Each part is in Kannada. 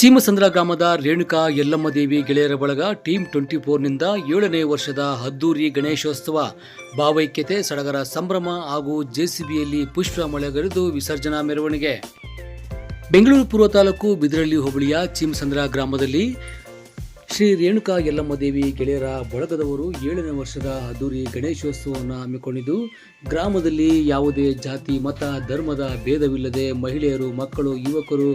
ಚೀಮಸಂದ್ರ ಗ್ರಾಮದ ರೇಣುಕಾ ಯಲ್ಲಮ್ಮ ದೇವಿ ಗೆಳೆಯರ ಬಳಗ ಟೀಮ್ ಟ್ವೆಂಟಿ ಫೋರ್ನಿಂದ ಏಳನೇ ವರ್ಷದ ಅದ್ದೂರಿ ಗಣೇಶೋತ್ಸವ ಭಾವೈಕ್ಯತೆ, ಸಡಗರ ಸಂಭ್ರಮ ಹಾಗೂ ಜೆಸಿಬಿಯಲ್ಲಿ ಪುಷ್ಪ ಮಳೆಗರೆದು ವಿಸರ್ಜನಾ ಮೆರವಣಿಗೆ. ಬೆಂಗಳೂರು ಪೂರ್ವ ತಾಲೂಕು ಬಿದರಳ್ಳಿ ಹೋಬಳಿಯ ಚೀಮಸಂದ್ರ ಗ್ರಾಮದಲ್ಲಿ ಶ್ರೀ ರೇಣುಕಾ ಯಲ್ಲಮ್ಮ ದೇವಿ ಗೆಳೆಯರ ಬಳಗದವರು ಏಳನೇ ವರ್ಷದ ಅದ್ದೂರಿ ಗಣೇಶೋತ್ಸವವನ್ನು ಹಮ್ಮಿಕೊಂಡಿದ್ದು, ಗ್ರಾಮದಲ್ಲಿ ಯಾವುದೇ ಜಾತಿ, ಮತ, ಧರ್ಮದ ಭೇದವಿಲ್ಲದೆ ಮಹಿಳೆಯರು, ಮಕ್ಕಳು, ಯುವಕರು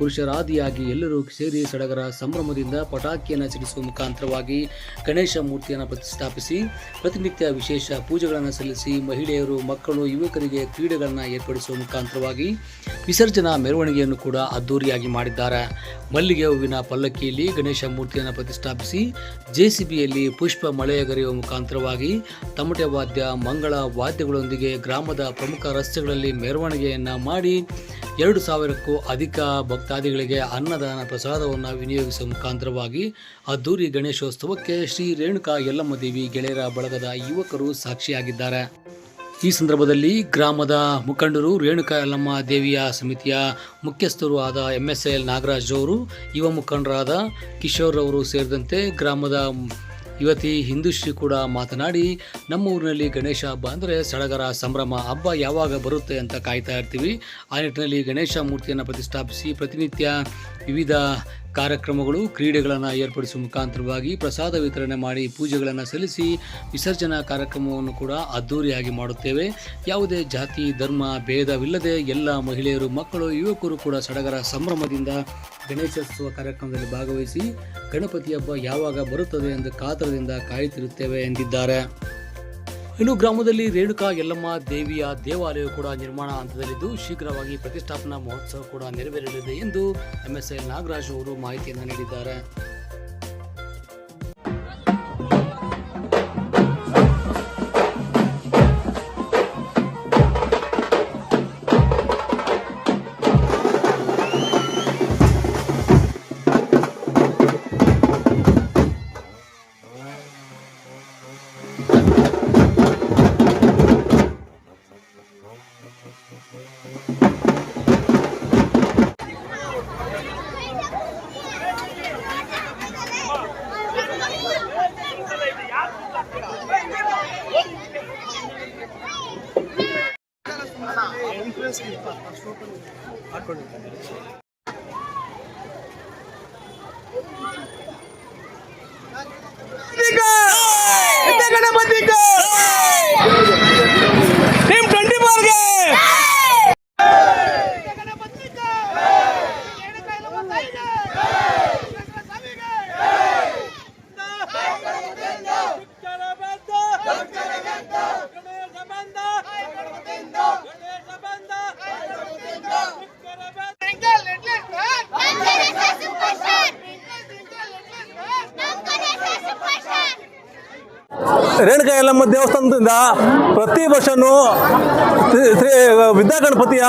ಪುರುಷರಾದಿಯಾಗಿ ಎಲ್ಲರೂ ಸೇರಿ ಸಡಗರ ಸಂಭ್ರಮದಿಂದ ಪಟಾಕಿಯನ್ನು ಸಿಡಿಸುವ ಮುಖಾಂತರವಾಗಿ ಗಣೇಶ ಮೂರ್ತಿಯನ್ನು ಪ್ರತಿಷ್ಠಾಪಿಸಿ, ಪ್ರತಿನಿತ್ಯ ವಿಶೇಷ ಪೂಜೆಗಳನ್ನು ಸಲ್ಲಿಸಿ ಮಹಿಳೆಯರು, ಮಕ್ಕಳು, ಯುವಕರಿಗೆ ಕ್ರೀಡೆಗಳನ್ನು ಏರ್ಪಡಿಸುವ ಮುಖಾಂತರವಾಗಿ ವಿಸರ್ಜನಾ ಮೆರವಣಿಗೆಯನ್ನು ಕೂಡ ಅದ್ದೂರಿಯಾಗಿ ಮಾಡಿದ್ದಾರೆ. ಮಲ್ಲಿಗೆ ಹೂವಿನ ಪಲ್ಲಕ್ಕಿಯಲ್ಲಿ ಗಣೇಶ ಮೂರ್ತಿಯನ್ನು ಪ್ರತಿಷ್ಠಾಪಿಸಿ, ಜೆಸಿಬಿಯಲ್ಲಿ ಪುಷ್ಪ ಮಳೆಯಗರೆಯುವ ಮುಖಾಂತರವಾಗಿ ತಮಟೆ ವಾದ್ಯ, ಮಂಗಳ ವಾದ್ಯಗಳೊಂದಿಗೆ ಗ್ರಾಮದ ಪ್ರಮುಖ ರಸ್ತೆಗಳಲ್ಲಿ ಮೆರವಣಿಗೆಯನ್ನು ಮಾಡಿ ಎರಡು ಸಾವಿರಕ್ಕೂ ಅಧಿಕ ಭಕ್ತಾದಿಗಳಿಗೆ ಅನ್ನದಾನ ಪ್ರಸಾದವನ್ನು ವಿನಿಯೋಗಿಸುವ ಮುಖಾಂತರವಾಗಿ ಅದ್ದೂರಿ ಗಣೇಶೋತ್ಸವಕ್ಕೆ ಶ್ರೀ ರೇಣುಕಾ ಯಲ್ಲಮ್ಮ ದೇವಿ ಗೆಳೆಯರ ಬಳಗದ ಯುವಕರು ಸಾಕ್ಷಿಯಾಗಿದ್ದಾರೆ. ಈ ಸಂದರ್ಭದಲ್ಲಿ ಗ್ರಾಮದ ಮುಖಂಡರು ರೇಣುಕಾ ಯಲ್ಲಮ್ಮ ದೇವಿಯ ಸಮಿತಿಯ ಮುಖ್ಯಸ್ಥರು ಆದ ಎಂ ಎಸ್ ಎಲ್ ನಾಗರಾಜ್ ಅವರು, ಯುವ ಮುಖಂಡರಾದ ಕಿಶೋರ್ ಅವರು ಸೇರಿದಂತೆ ಗ್ರಾಮದ ಯುವತಿ ಹಿಂದುಶ್ರೀ ಕೂಡ ಮಾತನಾಡಿ ನಮ್ಮ ಊರಿನಲ್ಲಿ ಗಣೇಶ ಹಬ್ಬ ಅಂದರೆ ಸಡಗರ, ಸಂಭ್ರಮ ಹಬ್ಬ ಯಾವಾಗ ಬರುತ್ತೆ ಅಂತ ಕಾಯ್ತಾ ಇರ್ತೀವಿ. ಆ ನಿಟ್ಟಿನಲ್ಲಿ ಗಣೇಶ ಮೂರ್ತಿಯನ್ನು ಪ್ರತಿಷ್ಠಾಪಿಸಿ ಪ್ರತಿನಿತ್ಯ ವಿವಿಧ ಕಾರ್ಯಕ್ರಮಗಳು, ಕ್ರೀಡೆಗಳನ್ನು ಏರ್ಪಡಿಸುವ ಮುಖಾಂತರವಾಗಿ ಪ್ರಸಾದ ವಿತರಣೆ ಮಾಡಿ ಪೂಜೆಗಳನ್ನು ಸಲ್ಲಿಸಿ ವಿಸರ್ಜನಾ ಕಾರ್ಯಕ್ರಮವನ್ನು ಕೂಡ ಅದ್ಧೂರಿಯಾಗಿ ಮಾಡುತ್ತೇವೆ. ಯಾವುದೇ ಜಾತಿ, ಧರ್ಮ, ಭೇದವಿಲ್ಲದೆ ಎಲ್ಲ ಮಹಿಳೆಯರು, ಮಕ್ಕಳು, ಯುವಕರು ಕೂಡ ಸಡಗರ, ಸಂಭ್ರಮದಿಂದ ಗಣೇಶೋತ್ಸವ ಕಾರ್ಯಕ್ರಮದಲ್ಲಿ ಭಾಗವಹಿಸಿ ಗಣಪತಿ ಹಬ್ಬ ಯಾವಾಗ ಬರುತ್ತದೆ ಎಂದು ಕಾತರದಿಂದ ಕಾಯುತ್ತಿರುತ್ತೇವೆ ಎಂದಿದ್ದಾರೆ. ಇನ್ನು ಗ್ರಾಮದಲ್ಲಿ ರೇಣುಕಾ ಯಲ್ಲಮ್ಮ ದೇವಿಯ ದೇವಾಲಯ ಕೂಡ ನಿರ್ಮಾಣ ಹಂತದಲ್ಲಿದ್ದು ಶೀಘ್ರವಾಗಿ ಪ್ರತಿಷ್ಠಾಪನಾ ಮಹೋತ್ಸವ ಕೂಡ ನೆರವೇರಲಿದೆ ಎಂದು ಎಂಎಸ್ಎಲ್ ನಾಗರಾಜ್ ಅವರು ಮಾಹಿತಿಯನ್ನು ನೀಡಿದ್ದಾರೆ. Team Esse pastel! Renuka Yellamma ದೇವಸ್ಥಾನದಿಂದ ಪ್ರತಿ ವರ್ಷನೂ ಶ್ರೀ ವಿದ್ಯಾಗಣಪತಿಯ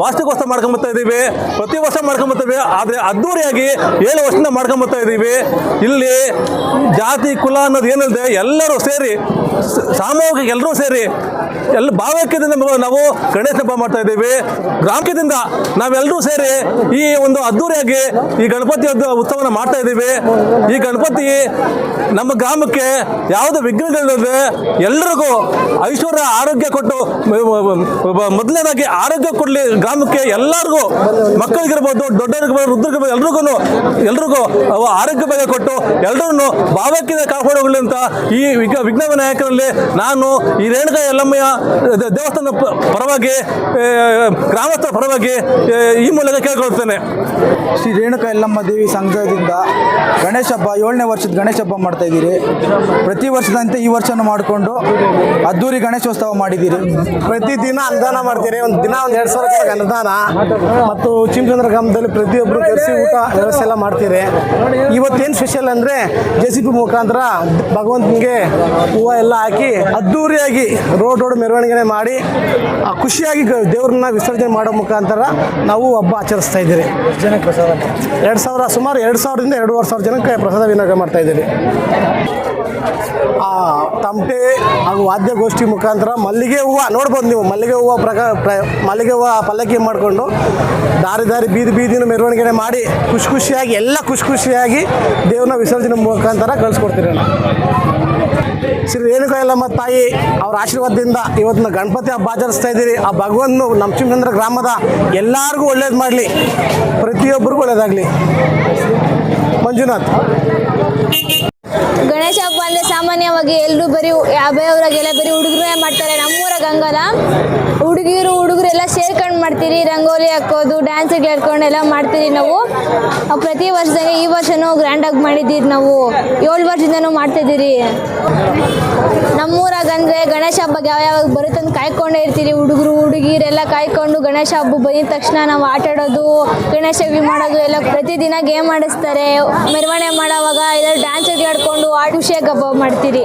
ವಾರ್ಷಿಕೋತ್ಸವ ಮಾಡ್ಕೊಂಬರ್ತಾ ಇದ್ದೀವಿ. ಪ್ರತಿ ವರ್ಷ ಮಾಡ್ಕೊಂಬರ್ತೀವಿ ಆದರೆ ಅದ್ದೂರಿಯಾಗಿ ಏಳು ವರ್ಷದಿಂದ ಮಾಡ್ಕೊಂಬರ್ತಾ ಇದ್ದೀವಿ. ಇಲ್ಲಿ ಜಾತಿ, ಕುಲ ಅನ್ನೋದು ಏನಿಲ್ಲದೆ ಎಲ್ಲರೂ ಸೇರಿ ಸಾಮೂಹಿಕ ಎಲ್ಲರೂ ಸೇರಿ ಎಲ್ಲ ಭಾವೈಕ್ಯದಿಂದ ನಾವು ಗಣೇಶ ಹಬ್ಬ ಮಾಡ್ತಾ ಇದ್ದೀವಿ. ಗ್ರಾಮಕ್ಯದಿಂದ ನಾವೆಲ್ಲರೂ ಸೇರಿ ಈ ಒಂದು ಅದ್ದೂರಿಯಾಗಿ ಈ ಗಣಪತಿ ಉತ್ಸವನ ಮಾಡ್ತಾ ಇದ್ದೀವಿ. ಈ ಗಣಪತಿ ನಮ್ಮ ಗ್ರಾಮಕ್ಕೆ ಯಾವುದೇ ವಿಘ್ನಗಳಿಲ್ಲದೆ ಎಲ್ಲರಿಗೂ ಐಶ್ವರ್ಯ ಆರೋಗ್ಯ ಕೊಟ್ಟು ಮೊದಲನೇದಾಗಿ ಆರೋಗ್ಯ ಕೊಡಲಿ ಗ್ರಾಮಕ್ಕೆ ಎಲ್ಲರಿಗೂ, ಮಕ್ಕಳಿಗಿರ್ಬೋದು, ದೊಡ್ಡವರಿಗಿರ್ಬೋದು, ವೃದ್ಧರಿಗಿರ್ಬೋದು ಎಲ್ರಿಗೂ ಎಲ್ರಿಗೂ ಆರೋಗ್ಯ ಬಗ್ಗೆ ಕೊಟ್ಟು ಎಲ್ಲರನ್ನು ಭಾವಕ್ಕಿಂತ ಕಾಪಾಡೋಗಲಿ ಅಂತ ಈ ವಿಘ್ನ ವಿಘ್ನ ವಿನಾಯಕರಲ್ಲಿ ನಾನು ಈ ರೇಣುಕಾ ಯಲ್ಲಮ್ಮಯ್ಯ ದೇವಸ್ಥಾನ ಪರವಾಗಿ ಗ್ರಾಮಸ್ಥರ ಪರವಾಗಿ ಈ ಮೂಲಕ ಕೇಳ್ಕೊಳ್ತೇನೆ. ಶ್ರೀ ರೇಣುಕಾ ಯಲ್ಲಮ್ಮ ದೇವಿ ಸಂಘದಿಂದ ಗಣೇಶ ಹಬ್ಬ, ಏಳನೇ ವರ್ಷದ ಗಣೇಶ ಹಬ್ಬ ಮಾಡ್ತಾ ಇದ್ದೀರಿ. ಪ್ರತಿ ವರ್ಷದಂತೆ ಈ ವರ್ಷನೂ ಮಾಡಿಕೊಂಡು ಅದ್ದೂರಿ ಗಣೇಶೋತ್ಸವ ಮಾಡಿದ್ದೀರಿ. ಪ್ರತಿದಿನ ಅನುದಾನ ಮಾಡ್ತೀರಿ. ಒಂದು ದಿನ ಒಂದು ಎರಡು ಸಾವಿರ ಅನುದಾನ. ಮತ್ತು ಚಿಮಚಂದ್ರ ಗ್ರಾಮದಲ್ಲಿ ಪ್ರತಿಯೊಬ್ಬರು ಊಟ ವ್ಯವಸ್ಥೆ ಎಲ್ಲ ಮಾಡ್ತೀರಿ. ಇವತ್ತೇನು ಸ್ಪೆಷಲ್ ಅಂದರೆ ಜೆ ಸಿ ಪಿ ಮುಖಾಂತರ ಭಗವಂತನಿಗೆ ಹೂವು ಎಲ್ಲ ಹಾಕಿ ಅದ್ದೂರಿಯಾಗಿ ರೋಡ್ ರೋಡ್ ಮೆರವಣಿಗೆ ಮಾಡಿ ಖುಷಿಯಾಗಿ ದೇವ್ರನ್ನ ವಿಸರ್ಜನೆ ಮಾಡೋ ಮುಖಾಂತರ ನಾವು ಹಬ್ಬ ಆಚರಿಸ್ತಾ ಇದ್ದೀರಿ. ಎರಡು ಸಾವಿರ ಸುಮಾರು ಎರಡು ಸಾವಿರದಿಂದ ಎರಡೂವರೆ ಸಾವಿರ ಜನಕ್ಕೆ ಪ್ರಸಾದ ವಿನಿಯೋಗ ಮಾಡ್ತಾ ಇದ್ದೀರಿ. ಆ ತಮಟೆ ಹಾಗೂ ವಾದ್ಯಗೋಷ್ಠಿ ಮುಖಾಂತರ ಮಲ್ಲಿಗೆ ಹೂವು, ನೋಡ್ಬೋದು ನೀವು, ಮಲ್ಲಿಗೆ ಹೂವು ಪ್ರಕಾರ ಪ್ರ, ಮಲ್ಲಿಗೆ ಹೂವು ಪಲ್ಲಕ್ಕಿ ಮಾಡಿಕೊಂಡು ದಾರಿ ದಾರಿ ಬೀದಿ ಬೀದಿನ ಮೆರವಣಿಗೆ ಮಾಡಿ ಖುಷಿ ಖುಷಿಯಾಗಿ, ಎಲ್ಲ ಖುಷಿ ಖುಷಿಯಾಗಿ ದೇವ್ರನ್ನ ವಿಸರ್ಜನೆ ಮುಖಾಂತರ ಕಳಿಸ್ಕೊಡ್ತೀರಿ ಶ್ರೀ ರೇಣುಕಾ ತಾಯಿ ಅವ್ರ ಆಶೀರ್ವಾದದಿಂದ ಇವತ್ತಿನ ಗಣಪತಿ ಹಬ್ಬ ಆಚರಿಸ್ತಾ ಇದ್ದೀರಿ. ಆ ಭಗವಂತನು ನಮ್ಮ ಚಿಮಚಂದ್ರ ಗ್ರಾಮದ ಎಲ್ಲರಿಗೂ ಒಳ್ಳೇದು ಮಾಡಲಿ. ಪ್ರತಿಯೊಬ್ಬರಿಗೂ ಒಳ್ಳೇದಾಗಲಿ. ಮಂಜುನಾಥ್. ಗಣೇಶ ಹಬ್ಬ ಅಂದರೆ ಸಾಮಾನ್ಯವಾಗಿ ಎಲ್ಲರೂ ಬರೀ ಅಭಯವರಾಗೆಲ್ಲ ಬರೀ ಹುಡುಗರೇ ಮಾಡ್ತಾರೆ. ನಮ್ಮೂರ ಗಂಗಲ ಹುಡುಗಿರು ಹುಡುಗರೆಲ್ಲ ಸೇರ್ಕೊಂಡು ಮಾಡ್ತೀರಿ. ರಂಗೋಲಿ ಹಾಕೋದು ಡ್ಯಾನ್ಸ್ ಹೇಳ್ಕೊಂಡು ಎಲ್ಲ ಮಾಡ್ತೀರಿ ನಾವು. ಪ್ರತಿ ವರ್ಷದಾಗ ಈ ವರ್ಷನೂ ಗ್ರ್ಯಾಂಡಾಗಿ ಮಾಡಿದ್ದೀರಿ ನಾವು. ಏಳು ವರ್ಷದಿಂದನೂ ಮಾಡ್ತಿದ್ದೀರಿ. ನಮ್ಮೂರಾಗ ಅಂದರೆ ಗಣೇಶ ಹಬ್ಬಕ್ಕೆ ಯಾವ ಯಾವಾಗ ಬರುತ್ತೆ ಅಂತ ಕಾಯ್ಕೊಂಡೇ ಇರ್ತೀರಿ. ಹುಡುಗರು, ಹುಡುಗಿರೆಲ್ಲ ಕಾಯ್ಕೊಂಡು ಗಣೇಶ ಹಬ್ಬ ಬಂದಿದ ತಕ್ಷಣ ನಾವು ಆಟ ಆಡೋದು, ಗಣೇಶ ವಿ ಮಾಡೋದು ಎಲ್ಲ ಪ್ರತಿದಿನ ಗೇಮ್ ಆಡಿಸ್ತಾರೆ. ಮೆರವಣಿಗೆ ಮಾಡೋವಾಗ ಎಲ್ಲ ಡ್ಯಾನ್ಸ್ ಆಡ್ಕೊಂಡು ಆಡು ಖುಷಿಯಾಗಿ ಹಬ್ಬ ಮಾಡ್ತೀರಿ.